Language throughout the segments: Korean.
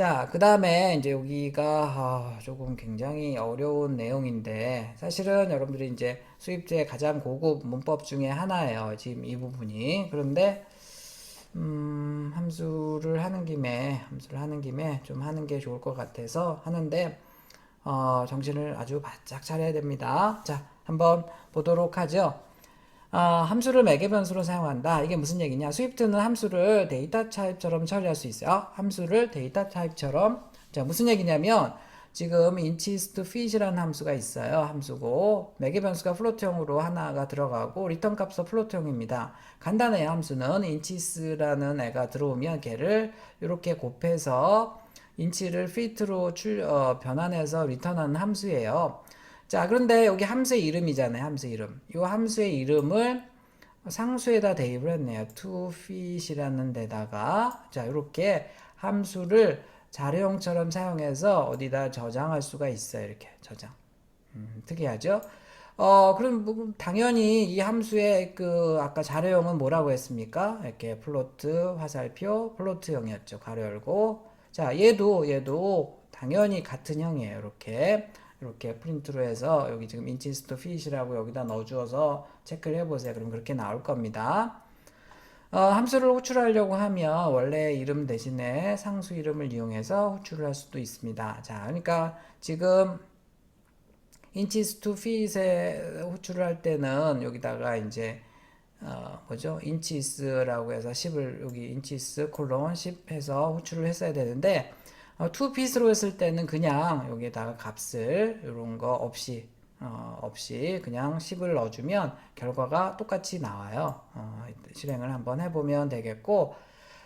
자, 그 다음에 이제 여기가 아, 조금 굉장히 어려운 내용인데 사실은 여러분들이 이제 수입제 가장 고급 문법 중에 하나예요. 지금 이 부분이. 그런데 음, 함수를 하는 김에 함수를 하는 김에 좀 하는 게 좋을 것 같아서 하는데 어, 정신을 아주 바짝 차려야 됩니다. 자, 한번 보도록 하죠. 아, 함수를 매개 변수로 사용한다. 이게 무슨 얘기냐? 스위프트는 함수를 데이터 타입처럼 처리할 수 있어요. 함수를 데이터 타입처럼. 자, 무슨 얘기냐면 지금 to fit이라는 함수가 있어요. 함수고 매개 변수가 플로트형으로 하나가 들어가고 리턴 값도 플로트형입니다. 간단해요. 함수는 inches라는 애가 들어오면 걔를 이렇게 곱해서 인치를 fit로 출, 어, 변환해서 리턴하는 함수예요. 자, 그런데 여기 함수의 이름이잖아요. 함수 이름. 이 함수의 이름을 상수에다 대입을 했네요. to fit이라는 데다가 자, 이렇게 함수를 자료형처럼 사용해서 어디다 저장할 수가 있어요. 이렇게 저장. 음, 특이하죠? 어, 그럼 뭐, 당연히 이 함수의 그 아까 자료형은 뭐라고 했습니까? 이렇게 플로트, 화살표, 플로트형이었죠. 가로 열고. 자, 얘도 얘도 당연히 같은 형이에요. 이렇게. 이렇게 프린트로 해서 여기 지금 인치스토 핏이라고 여기다 넣어주어서 체크를 해보세요. 그럼 그렇게 나올 겁니다. 어, 함수를 호출하려고 하면 원래 이름 대신에 상수 이름을 이용해서 호출을 할 수도 있습니다. 자, 그러니까 지금 to feet에 호출을 할 때는 여기다가 이제 어, 뭐죠? inches라고 해서 10을 여기 inches 콜론 10 해서 호출을 했어야 되는데 어, feet로 했을 때는 그냥 여기에다가 값을 이런 거 없이 어, 없이 그냥 10을 넣어주면 결과가 똑같이 나와요. 어, 실행을 한번 해보면 되겠고,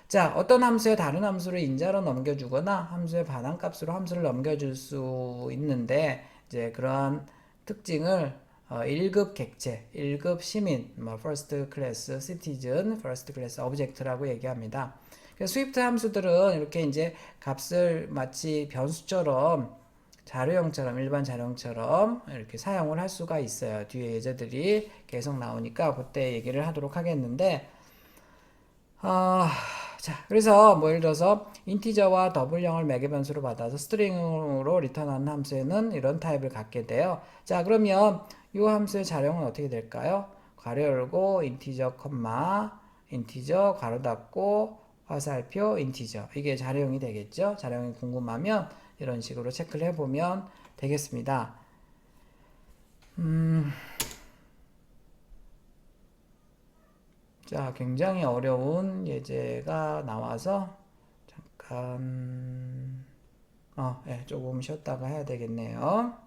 자, 어떤 함수에 다른 함수를 인자로 넘겨주거나 함수의 반환값으로 함수를 넘겨줄 수 있는데, 이제 그러한 특징을 어, 1급 객체, 1급 시민, 뭐 first class citizen, first class object라고 얘기합니다. 그래서 스위프트 함수들은 이렇게 이제 값을 마치 변수처럼 자료형처럼 일반 자료형처럼 이렇게 사용을 할 수가 있어요. 뒤에 예제들이 계속 나오니까 그때 얘기를 하도록 하겠는데 어, 자 그래서 뭐 예를 들어서 인티저와 더블형을 매개 변수로 받아서 스트링으로 리턴하는 함수에는 이런 타입을 갖게 돼요. 자 그러면 이 함수의 자료형은 어떻게 될까요? 가로 열고 인티저 컴마 인티저 가로 닫고 화살표 인티저 이게 자료형이 되겠죠. 자료형이 궁금하면 이런 식으로 체크를 해보면 되겠습니다. 음, 자, 굉장히 어려운 예제가 나와서 잠깐, 어, 예, 조금 쉬었다가 해야 되겠네요.